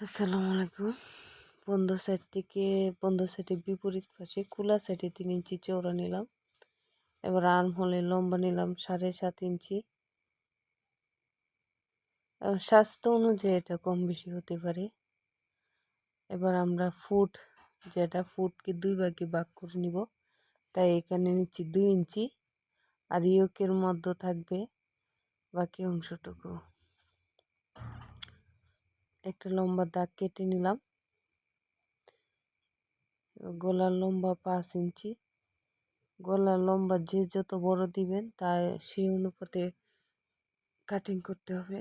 আসসালামু আলাইকুম। বন্ধ সাইড থেকে, বন্ধ সাইডের বিপরীত পাশে খোলা সাইডে তিন ইঞ্চি চৌড়া নিলাম। এবার আর্ম হলে লম্বা নিলাম সাড়ে সাত ইঞ্চি। স্বাস্থ্য অনুযায়ী এটা কম বেশি হতে পারে। এবার আমরা ফুট, যেটা ফুটকে দুই ভাগে ভাগ করে নিব। তাই এখানে নিচ্ছি দুই ইঞ্চি। আর ইয়কের মধ্যে থাকবে বাকি অংশটুকু। একটা লম্বা দাগ কেটে নিলাম। গলার লম্বা পাঁচ ইঞ্চি। গলার লম্বা যে যত বড় দিবেন, তার সেই অনুপাতে কাটিং করতে হবে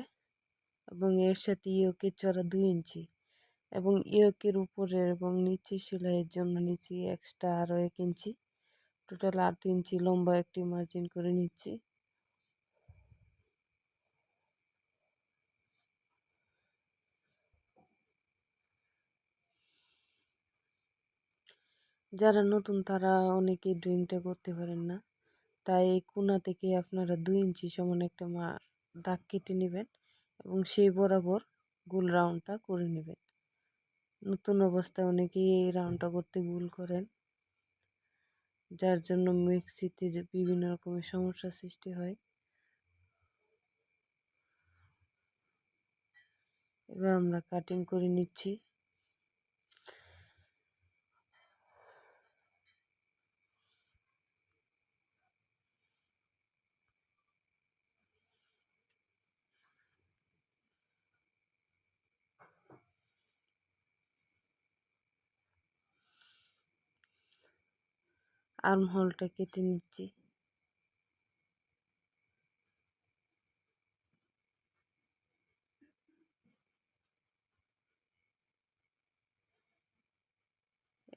এবং এর সাথে ইয়োকের চড়া দুই ইঞ্চি এবং ইয়োকের উপরে এবং নিচে সেলাইয়ের জন্য নিচ্ছি এক্সট্রা আরও এক ইঞ্চি। টোটাল আট ইঞ্চি লম্বা একটি মার্জিন করে নিচ্ছি। যারা নতুন তারা অনেকে ড্রয়িংটা করতে পারেন না। তাই এই কোনা থেকে আপনারা দুই ইঞ্চি সমান একটা মা, দাগ কেটে নেবেন এবং সেই বরাবর গোল রাউন্ডটা করে নেবেন। নতুন অবস্থায় অনেকেই এই রাউন্ডটা করতে ভুল করেন। যার জন্য মিক্সিতে যে বিভিন্ন রকমের সমস্যার সৃষ্টি হয়। এবার আমরা কাটিং করে নিচ্ছি। আর্ম হোলটা কেটে নিচ্ছি।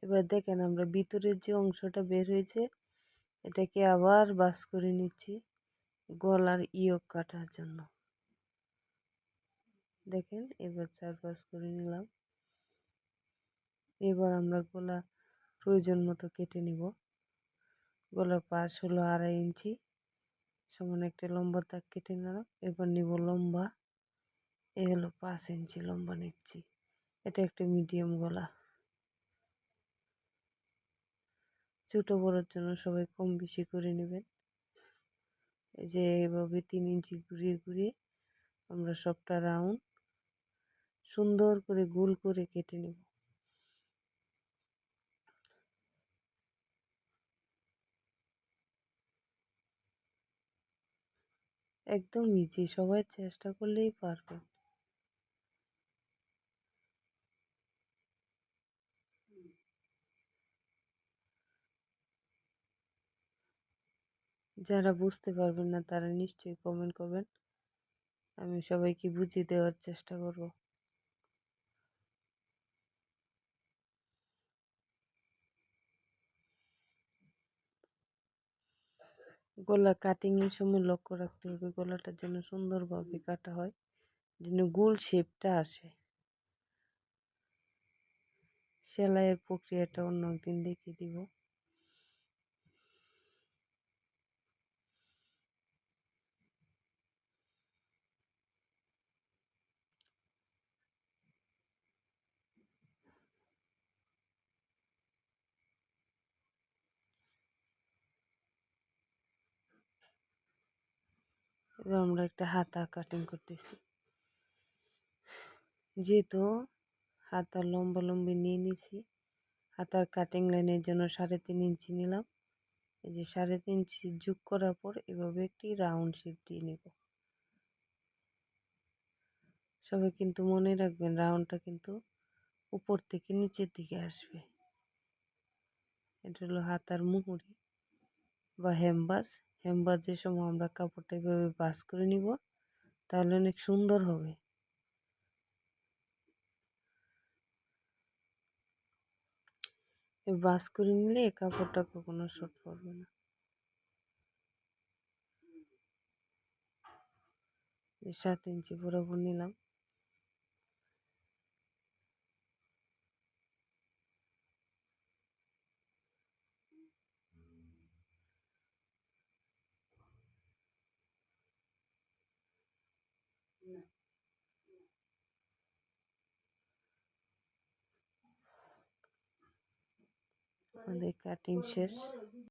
এবার দেখেন আমরা ভিতরের যে অংশটা বের হয়েছে, এটাকে আবার বাস করে নিচ্ছি গলার ইয়ক কাটার জন্য। দেখেন, এবার চার পাস করে নিলাম। এবার আমরা গলা প্রয়োজন মতো কেটে নিব। গলার পাশ হলো আড়াই ইঞ্চি। সমান একটা লম্বা দাগ কেটে নিলাম এবার নিব লম্বা। এ হলো পাঁচ ইঞ্চি লম্বা নিচ্ছি। এটা একটা মিডিয়াম গলা। ছোটো বড়োর জন্য সবাই কম বেশি করে নেবেন। এই যে এভাবে তিন ইঞ্চি ঘুরিয়ে ঘুরিয়ে আমরা সবটা রাউন্ড সুন্দর করে গোল করে কেটে নেব। একদম ইজি সবাই চেষ্টা করলেই পারবে। যারা বুঝতে পারবেন না, তারা নিশ্চয়ই কমেন্ট করবেন। আমি সবাইকে বুঝিয়ে দেওয়ার চেষ্টা করব। গলা কাটিংয়ের সময় লক্ষ্য রাখতে হবে। গলাটা যেন সুন্দরভাবে কাটা হয়, যেন গোল শেপটা আসে। সেলাইয়ের প্রক্রিয়াটা অন্য একদিন দেখিয়ে দিব। এবার আমরা একটা হাতা কাটিং করতেছি। যেহেতু হাতার লম্বা লম্বি নিয়ে নিছি, হাতার কাটিং লাইনের জন্য সাড়ে তিন ইঞ্চি নিলাম। এই যে সাড়ে তিন ইঞ্চি যোগ করার পর এভাবে একটি রাউন্ড শেপ দিয়ে নেব। সবাই কিন্তু মনে রাখবেন রাউন্ডটা কিন্তু উপর থেকে নিচের দিকে আসবে। এটা হলো হাতার মুহুরি বা হ্যামবাস হ্যামবাজের সময় আমরা কাপড়টা এভাবে বাস করে নিব, তাহলে অনেক সুন্দর হবে। বাস করে নিলে এ কাপড়টা কখনো শর্ট পড়বে না। সাত ইঞ্চি বরাবর নিলাম। And They cut inches.